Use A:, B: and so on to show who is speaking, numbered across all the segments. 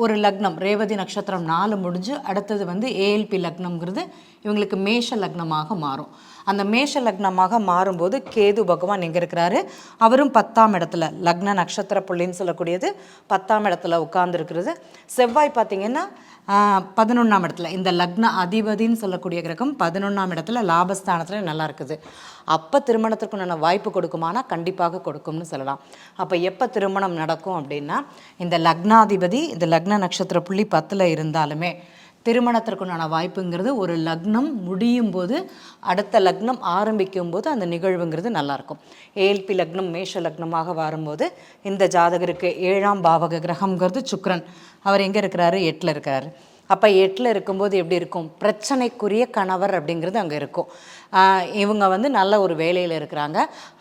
A: ஒரு லக்னம் ரேவதி நட்சத்திரம் நாலு முடிஞ்சு அடுத்தது வந்து ஏஎல்பி லக்னம்ங்கிறது இவங்களுக்கு மேஷ லக்னமாக மாறும். அந்த மேஷ லக்னமாக மாறும்போது கேது பகவான் எங்கே இருக்கிறாரு? அவரும் பத்தாம் இடத்துல லக்ன நட்சத்திர புள்ளின்னு சொல்லக்கூடியது பத்தாம் இடத்துல உட்கார்ந்துருக்கிறது. செவ்வாய் பார்த்தீங்கன்னா பதினொன்றாம் இடத்துல இந்த லக்ன அதிபதின்னு சொல்லக்கூடிய கிரகம் பதினொன்றாம் இடத்துல லாபஸ்தானத்தில் நல்லா இருக்குது. அப்போ திருமணத்திற்குண்டான வாய்ப்பு கொடுக்குமானா கண்டிப்பாக கொடுக்கும்னு சொல்லலாம். அப்போ எப்போ திருமணம் நடக்கும் அப்படின்னா இந்த லக்னாதிபதி இந்த லக்ன நட்சத்திர புள்ளி பத்தில் இருந்தாலுமே திருமணத்திற்குண்டான வாய்ப்புங்கிறது ஒரு லக்னம் முடியும் போது அடுத்த லக்னம் ஆரம்பிக்கும் போது அந்த நிகழ்வுங்கிறது நல்லாயிருக்கும். ஏல்பி லக்னம் மேஷ லக்னமாக வரும்போது இந்த ஜாதகருக்கு ஏழாம் பாவக கிரகம்ங்கிறது சுக்ரன் அவர் எங்கே இருக்கிறாரு? எட்டில் இருக்கிறாரு. அப்போ எட்டில் இருக்கும்போது எப்படி இருக்கும்? பிரச்சனைக்குரிய கணவர் அப்படிங்கிறது அங்கே இருக்கும். இவங்க வந்து நல்ல ஒரு வேலையில் இருக்கிறாங்க.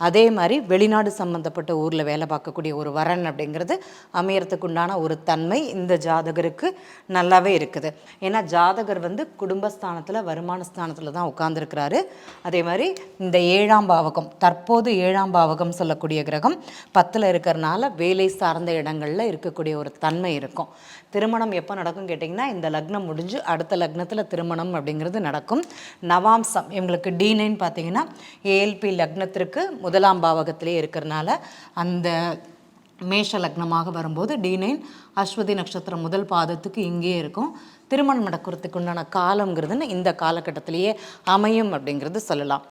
A: அதே மாதிரி வெளிநாடு சம்மந்தப்பட்ட ஊரில் வேலை பார்க்கக்கூடிய ஒரு வரன் அப்படிங்கிறது அமையறதுக்கு உண்டான ஒரு தன்மை இந்த ஜாதகருக்கு நல்லாவே இருக்குது. ஏன்னா ஜாதகர் வந்து குடும்பஸ்தானத்தில் வருமான ஸ்தானத்தில் தான் உட்கார்ந்துருக்கிறாரு. அதே மாதிரி இந்த ஏழாம் பாவகம் தற்போது ஏழாம் பாவகம் சொல்லக்கூடிய கிரகம் பத்தில் இருக்கிறனால வேலை சார்ந்த இடங்களில் இருக்கக்கூடிய ஒரு தன்மை இருக்கும். திருமணம் எப்போ நடக்கும் கேட்டிங்கன்னா இந்த லக்னம் முடிஞ்சு அடுத்த லக்னத்தில் திருமணம் அப்படிங்கிறது நடக்கும். நவாம்சம் இவங்களுக்கு டி நைன் பார்த்தீங்கன்னா ஏஎல்பி லக்னத்திற்கு முதலாம் பாவகத்திலே இருக்கிறனால அந்த மேஷ லக்னமாக வரும்போது டி நைன் அஸ்வதி நட்சத்திரம் முதல் பாதத்துக்கு இங்கேயே இருக்கும். திருமணம் நடக்கிறதுக்கு உண்டான காலங்கிறதுன்னு இந்த காலகட்டத்திலேயே அமையும் அப்படிங்கிறது சொல்லலாம்.